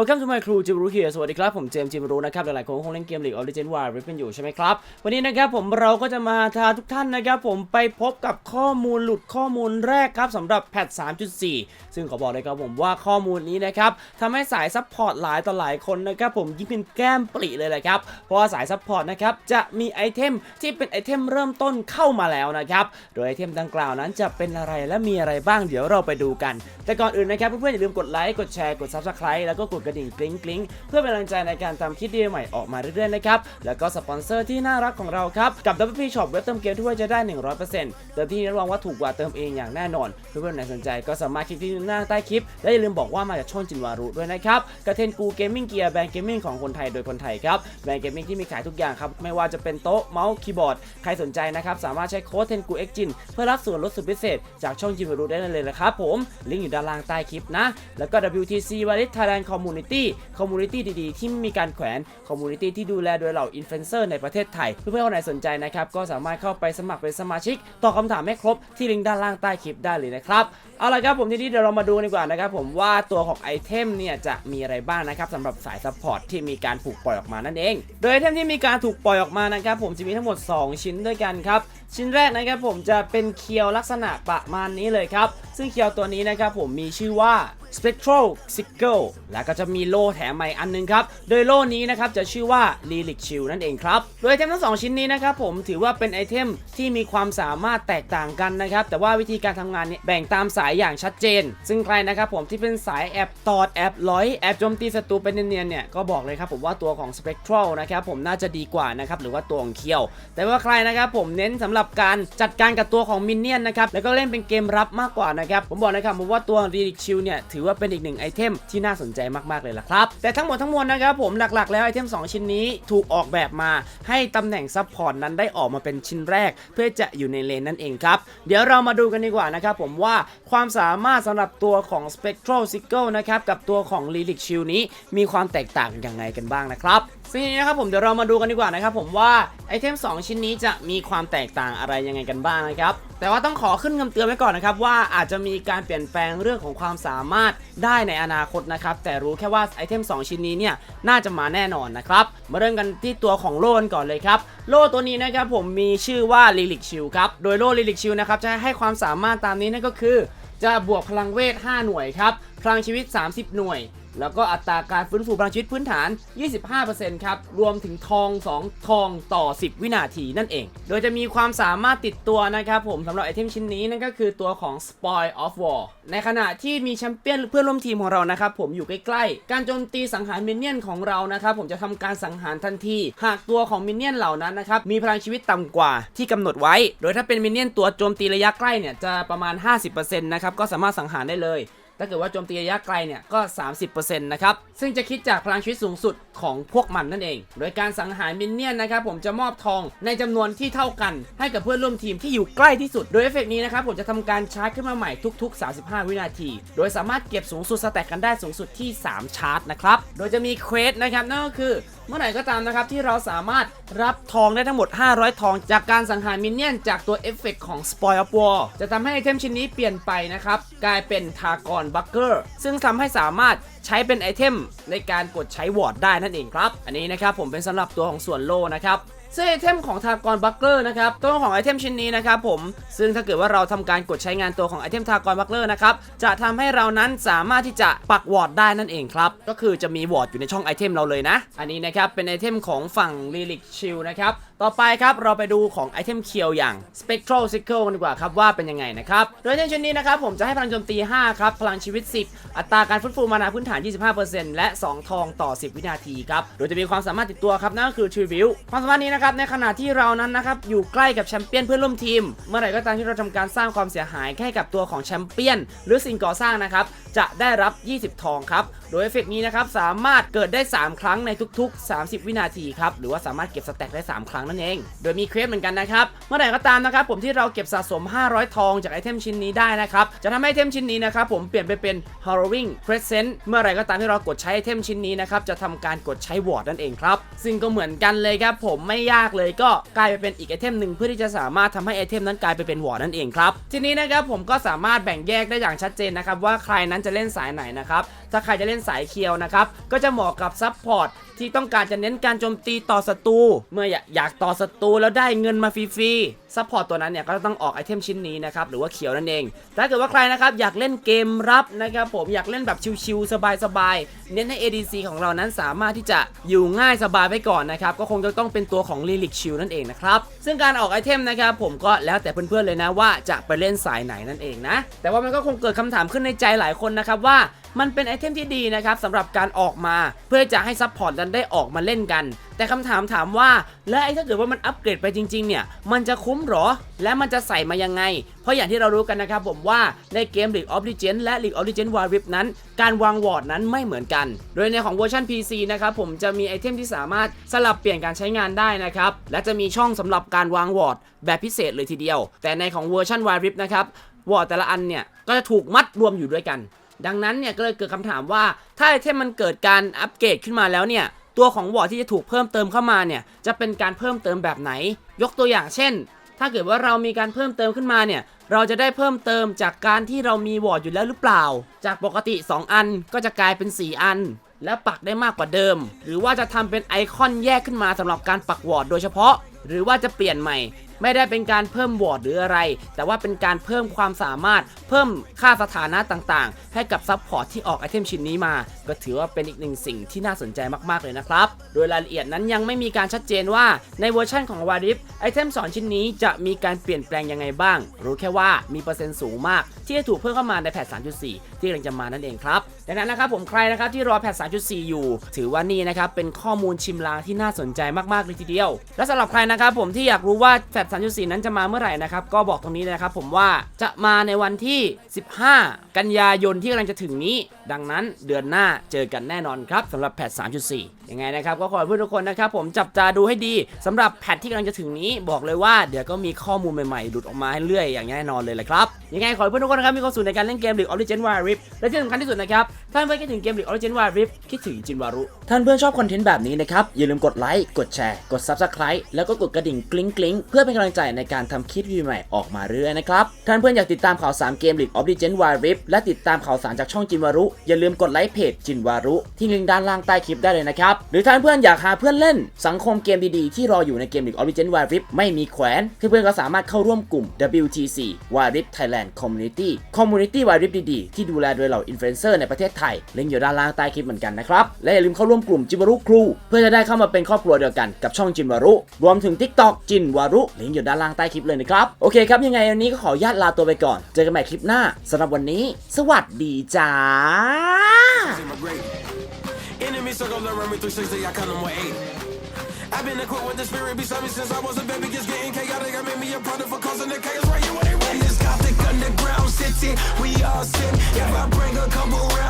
Welcome to my crew จิมรู้เฮียสวัสดีครับ ผมเจมส์จิมรู้นะครับ หลายๆคนคงเล่นเกม League of Legends Wild Rift กันอยู่ใช่ไหมครับ วันนี้นะครับผมเราก็จะมาพาทุกท่านนะครับผมไปพบกับข้อมูลหลุดข้อมูลแรกครับสำหรับแพท 3.4 ซึ่งขอบอกเลยครับผมว่าข้อมูลนี้นะครับทำให้สายซัพพอร์ตหลายต่อหลายคนนะครับผมยิ่งเป็นแก้มปริเลยแหละครับ เพราะว่าสายซัพพอร์ตนะครับจะมีไอเทมที่เป็นไอเทมเริ่มต้นเข้ามาแล้วนะครับ โดยไอเทมดังกล่าวนั้นจะเป็นอะไรและมีอะไรบ้างเดี๋ยวเราไปดูกัน แต่ก่อนอื่นนะครับเพื่อนๆอย่าลืมกดไลค์กดแชร์กด Subscribe แล้วก็กดระดิ่งกริ๊งกริ๊งเพื่อเป็นกำลังใจในการทำคลิปดีใหม่ออกมาเรื่อยๆนะครับแล้วก็สปอนเซอร์ที่น่ารักของเราครับกับ WP Shop เว็บเติมเกมที่ว่าจะได้ 100%เติมที่รับรองว่าถูกกว่าเติมเองอย่างแน่นอนเพื่อนๆไหนสนใจก็สามารถคลิกที่หน้าใต้คลิปและอย่าลืมบอกว่ามาจากช่องจินวารุด้วยนะครับกระเทนกูเกมมิ่งเกียร์แบรนด์เกมมิ่งของคนไทยโดยคนไทยครับแบรนด์เกมมิ่งที่มีขายทุกอย่างครับไม่ว่าจะเป็นโต๊ะเมาส์คีย์บอร์ดใครสนใจนะครับสามารถใช้โค้ดเทนกูเอ็กจินเพื่อรับส่วนลดสุดพิเศษ จากช่องจินวารุได้เลยนะครับผมลิงก์อยู่ด้านล่างใต้คลิปนะแล้วก็ WTC w a l i t Thailand Community Community ดีๆที่ไม่มีการแขวนคอมมูนิตี้ที่ดูแลโดยเหล่าอินฟลูเอนเซอร์ในประเทศไทย เพื่อนๆคนไหนสนใจนะครับ ก็สามารถเข้าไปสมัครเป็นสมาชิกตอบคำถามให้ครบที่ลิงก์ด้านล่างใต้คลิปได้เลยนะครับ เอาละครับผมทีนี้เดี๋ยวเรามาดูกันดีกว่านะครับผมว่าตัวของไอเทมเนี่ยจะมีอะไรบ้างนะครับสำหรับสายซัพพอร์ตที่มีการถูกปล่อยออกมานั่นเอง โดยไอเทมที่มีการถูกปล่อยออกมานะครับผมจะมีทั้งหมด 2 ชิ้นด้วยกันครับชิ้นแรกนะครับผมจะเป็นเคียวลักษณะประมาณนี้เลยครับซึ่งเคียวตัวนี้นะครับผมมีชื่อว่า Spectral Sickle แล้วก็จะมีโล่แถมใหม่อันหนึงครับ โดยโล่นี้นะครับจะชื่อว่า Relic Shield นั่นเองครับ โดยไอเทมทั้งสองชิ้นนี้นะครับผมถือว่าเป็นไอเทมที่มีความสามารถแตกต่างกันนะครับ แต่ว่าวิธีการทำงานเนี่ยแบ่งตามสายอย่างชัดเจน ซึ่งใครนะครับผมที่เป็นสายแอบตอดแอบร้อยแอบโจมตีศัตรูเป็นเนียนๆเนี่ยก็บอกเลยครับผมว่าตัวของ Spectral นะครับผมน่าจะดีกว่านะครับหรือว่าตัวของเคียว แต่ว่าใครนะครับผมเน้นสำหรับการจัดการกับตัวของมินเนี่ยนนะครับแล้วก็เล่นเป็นเกมรับมากกว่านะครับผมบอกนะครับผมว่าตัว Relic Shield เนี่ยถือว่าเป็นอีกหนึ่งไอเทมที่น่าสนใจมากๆเลยล่ะครับแต่ทั้งหมดทั้งมวลนะครับผมหลักๆ แล้วไอเทม 2 ชิ้นนี้ถูกออกแบบมาให้ตำแหน่งซัพพอร์ตนั้นได้ออกมาเป็นชิ้นแรก เพื่อจะอยู่ในเลนนั่นเองครับเดี๋ยวเรามาดูกันดีกว่านะครับผมว่าความสามารถสำหรับตัวของ Spectral Sickle นะครับ กับตัวของ Relic Shield นี้มีความแตกต่างยังไงกันบ้างนะครับซึ่งทีนี้นะครับผมเดี๋ยวเรามาดูกันดีกว่านะครับผมว่าไอเทม 2 ชิ้นนี้จะมีความแตกต่างอะไรยังไงกันบ้างนะครับ แต่ว่าต้องขอขึ้นคำเตือนไว้ก่อนนะครับ ว่าอาจจะมีการเปลี่ยนแปลงเรื่องของความสามารถได้ในอนาคตนะครับ แต่รู้แค่ว่าไอเทม 2 ชิ้นนี้เนี่ยน่าจะมาแน่นอนนะครับ มาเริ่มกันที่ตัวของโล่กันก่อนเลยครับ โล่ตัวนี้นะครับผมมีชื่อว่า Relic Shield ครับโดยโล่ Relic Shield นะครับจะให้ความสามารถตามนี้นั่นก็คือ จะบวกพลังเวท 5 หน่วยครับ พลังชีวิต 30 หน่วย แล้วก็อัตราการฟื้นฟูพลังชีวิตพื้นฐาน 25%ครับ รวมถึงทอง 2 ทองต่อ 10 วินาทีนั่นเอง โดยจะมีความสามารถติดตัวนะครับผมสำหรับไอเทมชิ้นนี้นั่นก็คือตัวของ Spoil of War ในขณะที่มีแชมเปี้ยนเพื่อนร่วมทีมของเรานะครับผมอยู่ใกล้ๆ การโจมตีสังหารมินเนี่ยนของเรานะครับผมจะทำการสังหารทันที หากตัวของมินเนี่ยนเหล่านั้นนะครับมีพลังชีวิตต่ำกว่าที่กำหนดไว้ โดยถ้าเป็นมินเนี่ยนตัวโจมตีระยะใกล้เนี่ยจะประมาณ 50%นะครับก็สามารถสังหารได้เลย ถ้าเกิดว่าโจมตีระยะไกลเนี่ยก็ 30%นะครับ ซึ่งจะคิดจากพลังชีวิตสูงสุดของพวกมันนั่นเอง โดยการสังหารมินเนี่ยนนะครับผมจะมอบทองในจำนวนที่เท่ากัน ให้กับเพื่อนร่วมทีมที่อยู่ใกล้ที่สุด โดยเอฟเฟกต์นี้นะครับผมจะทำการชาร์จขึ้นมาใหม่ทุก ๆ 35 วินาที โดยสามารถเก็บสูงสุดสแต็กกันได้สูงสุดที่ 3 ชาร์จนะครับ โดยจะมีเควสนะครับนั่นก็คือ เมื่อไหร่ก็ตามนะครับที่เราสามารถรับทองได้ทั้งหมด 500 ทอง จากการสังหารมินเนี่ยนจากตัวเอฟเฟกต์ของ Spoil of War จะทำให้ไอเทมชิ้นนี้เปลี่ยนไปนะครับ กลายเป็นทากอนบัคเกอร์ซึ่งทำให้สามารถใช้เป็นไอเทมในการกดใช้วอร์ดได้นั่นเองครับ อันนี้นะครับผมเป็นสำหรับตัวของส่วนโลนะครับ ซึ่งไอเทมของทากอนบัคเกอร์นะครับตัวของไอเทมชิ้นนี้นะครับผมซึ่งถ้าเกิดว่าเราทำการกดใช้งานตัวของไอเทมทากอนบัคเกอร์นะครับจะทำให้เรานั้นสามารถที่จะปักวอร์ดได้นั่นเองครับก็คือจะมีวอร์ดอยู่ในช่องไอเทมเราเลยนะ อันนี้นะครับเป็นไอเทมของฝั่ง Relic Shield นะครับต่อไปครับเราไปดูของไอเทมเคียวอย่าง Spectral Sickle กันดีกว่าครับว่าเป็นยังไงนะครับโดยไอเทมชิ้นนี้นะครับผมจะให้พลังโจมตี 5 ครับ พลังชีวิต 10 อัตราการฟื้นฟูมานาพื้นฐาน 25%และ 2 ทองต่อ 10 วินาทีครับโดยจะมีความสามารถติดตัวครับนั่นก็คือ Tribute ความสามารถนี้นะครับในขณะที่เรานั้นนะครับอยู่ใกล้กับแชมเปี้ยนเพื่อนร่วมทีม เมื่อไหร่ก็ตามที่เราทำการสร้างความเสียหายให้กับตัวของแชมเปี้ยน หรือสิ่งก่อสร้างนะครับจะได้รับ 20 ทองครับโดยเอฟเฟกต์นี้นะครับสามารถเกิดได้ 3 ครั้งในทุก ๆ 30 วินาทีครับหรือว่าสามารถเก็บสแต็กได้ 3 ครั้งนั่นเอง โดยมีเควสเหมือนกันนะครับเมื่อไหร่ก็ตามนะครับผมที่เราเก็บสะสม 500 ทองจากไอเทมชิ้นนี้ได้นะครับจะทำให้ไอเทมชิ้นนี้นะครับผมเปลี่ยนไปเป็น Harrowing Crescent เมื่อไหร่ก็ตามที่เรากดใช้ไอเทมชิ้นนี้นะครับจะทำการกดใช้วอร์ดนั่นเองครับซึ่งก็เหมือนกันเลยครับผมไม่ยากเลยก็กลายไปเป็นอีกไอเทมหนึ่งเพื่อที่จะสามารถทำให้ไอเทมนั้นกลายไปเป็นวอร์นั่นเองครับ ทีนี้นะครับผมก็สามารถแบ่งแยกได้อย่างชัดเจนนะครับว่าใครนั้นจะเล่นสายไหนนะครับถ้าใครจะเล่นสายเคียวนะครับก็จะเหมาะกับซับพอร์ต ที่ต้องการจะเน้นการโจมตีต่อศัตรูเมื่ออยากต่อศัตรูแล้วได้เงินมาฟรีๆซับพอร์ตตัวนั้นเนี่ยก็ต้องออกไอเทมชิ้นนี้นะครับหรือว่าเขียวนั่นเอง ถ้าเกิดว่าใครนะครับอยากเล่นเกมรับนะครับผมอยากเล่นแบบชิวๆสบายๆเน้นให้ ADC ของเรานั้นสามารถที่จะอยู่ง่ายสบายไปก่อนนะครับก็คงจะต้องเป็นตัวของ Lilic Shield นั่นเองนะครับซึ่งการออกไอเทมนะครับผมก็แล้วแต่เพื่อนๆเลยนะว่าจะไปเล่นสายไหนนั่นเองนะแต่ว่ามันก็คงเกิดคำถามขึ้นในใจหลายคนนะครับว่ามันเป็นไอเทมที่ดีนะครับสำหรับการออกมาเพื่อจะให้ซัพพอร์ตนั้นได้ออกมาเล่นกัน แต่คำถามถามว่าแล้วไอ้ถ้าเกิดว่ามันอัปเกรดไปจริง ๆ เนี่ย มันจะคุ้มหรอ และมันจะใส่มายังไง เพราะอย่างที่เรารู้กันนะครับผมว่าในเกม League of Legends และ League of Legends Wild Rift นั้น การวางวอร์ดนั้นไม่เหมือนกัน โดยในของเวอร์ชัน PC นะครับผมจะมีไอเทมที่สามารถสลับเปลี่ยนการใช้งานได้นะครับและจะมีช่องสำหรับการวางวอร์ดแบบพิเศษเลยทีเดียว แต่ในของเวอร์ชัน Wild Rift นะครับวอร์ดแต่ละอันเนี่ยก็จะถูกมัดรวมอยู่ด้วยกัน ดังนั้นเนี่ยก็เลยเกิดคำถามว่า ถ้าไอเทมมันเกิดการอัปเกรดขึ้นมาแล้วเนี่ย ตัวของวอร์ดที่จะถูกเพิ่มเติมเข้ามาเนี่ย จะเป็นการเพิ่มเติมแบบไหน ยกตัวอย่างเช่น ถ้าเกิดว่าเรามีการเพิ่มเติมขึ้นมาเนี่ย เราจะได้เพิ่มเติมจากการที่เรามีวอร์ดอยู่แล้วหรือเปล่า จากปกติ 2 อันก็จะกลายเป็น 4 อัน และปักได้มากกว่าเดิม หรือว่าจะทำเป็นไอคอนแยกขึ้นมาสำหรับการปักวอร์ดโดยเฉพาะ หรือว่าจะเปลี่ยนใหม่ ไม่ได้เป็นการเพิ่มวอร์ดหรืออะไร แต่ว่าเป็นการเพิ่มความสามารถ เพิ่มค่าสถานะต่างๆ ให้กับซับพอร์ตที่ออกไอเทมชิ้นนี้มา ก็ถือว่าเป็นอีกหนึ่งสิ่งที่น่าสนใจมากๆเลยนะครับ โดยรายละเอียดนั้นยังไม่มีการชัดเจนว่าในเวอร์ชันของวาริฟไอเทมสอนชิ้นนี้จะมีการเปลี่ยนแปลงยังไงบ้าง รู้แค่ว่ามีเปอร์เซ็นต์สูงมาก ที่จะถูกเพิ่มเข้ามาในแพท3.4 ที่กำลังจะมานั่นเองครับดังนั้นนะครับผมใครนะครับที่รอแพท3.4 อยู่ ถือว่านี่นะครับเป็นข้อมูลชิมลางที่น่าสนใจมากๆเลยทีเดียว และสำหรับใครนะครับผมที่อยากรู้ว่าแพท3.4 นั้นจะมาเมื่อไหร่นะครับ ก็บอกตรงนี้เลยนะครับผมว่าจะมาในวันที่ 15 กันยายนที่กำลังจะถึงนี้ ดังนั้นเดือนหน้าเจอกันแน่นอนครับสำหรับแพท 3.4 ยังไงนะครับ ก็ขอให้เพื่อนทุกคนนะครับ ผมจับตาดูให้ดีสำหรับแพทที่กำลังจะถึงนี้บอกเลยว่าเดี๋ยวก็มีข้อมูลใหม่ๆ หลุดออกมาให้เรื่อยอย่างแน่นอนเลยแหละครับ ยังไงขอให้เพื่อนทุกคนนะครับมีความสุขในการเล่นเกม League of Legends Wild Rift และที่สำคัญที่สุดนะครับถ้านเพื่อนคิดถึงเกม League of Legends Wild Rift คิดถึงจินวารุท่านเพื่อนชอบคอนเทนต์แบบนี้นะครับอย่าลืมกดไลค์กดแชร์กด Subscribe แล้วก็กดกระดิ่งกริ๊งกริ๊งเพื่อเป็นกำลังใจในการทำคลิปวิดีโอใหม่ออกมาเรื่อยๆนะครับท่านเพื่อนอยากติดตามข่าวสารเกม League of Legends Wild Rift และติดตามข่าวสารจากช่องจินวารุอย่าลืมกดไลค์เพจจินวารุ ที่ลิงก์ด้านล่างใต้คลิปได้เลยนะครับ หรือท่านเพื่อนอยากหาเพื่อนเล่นสังคมเกมดีๆ ที่รออยู่ในเกม League of Legends Wild Rift ไม่มีแขวน เพื่อนๆก็สามารถเข้าร่วมกลุ่ม WTC Wild Rift Thailand Community Community Wild Rift ดีๆ ที่ดูแลโดยเหล่าอินฟลูเอนเซอร์ในประเทศไทยลิงก์อยู่ด้านล่างใต้คลิปเหมือนกันนะครับและอย่าลืมเข้าร่วมกลุ่มจินวารุครู เพื่อจะได้เข้ามาเป็นครอบครัวเดียวกันกับช่องจินวารุ รวมถึง TikTok จินวารุลิงก์อยู่ด้านล่างใต้คลิปเลยนะครับโอเคครับยังไงวันนี้ก็ขออนุญาตลาตัวไปก่อน เจอกันใหม่คลิปหน้าสำหรับวันนี้ สวัสดีจ้า Ah! Enemy circle around me 360, I count them with eight. I've been equipped with the spirit beside me since I was a baby. Just getting chaotic. I made me a product for causing the chaos right here when they ready. This gothic underground city, we all sin. If I bring a couple rounds.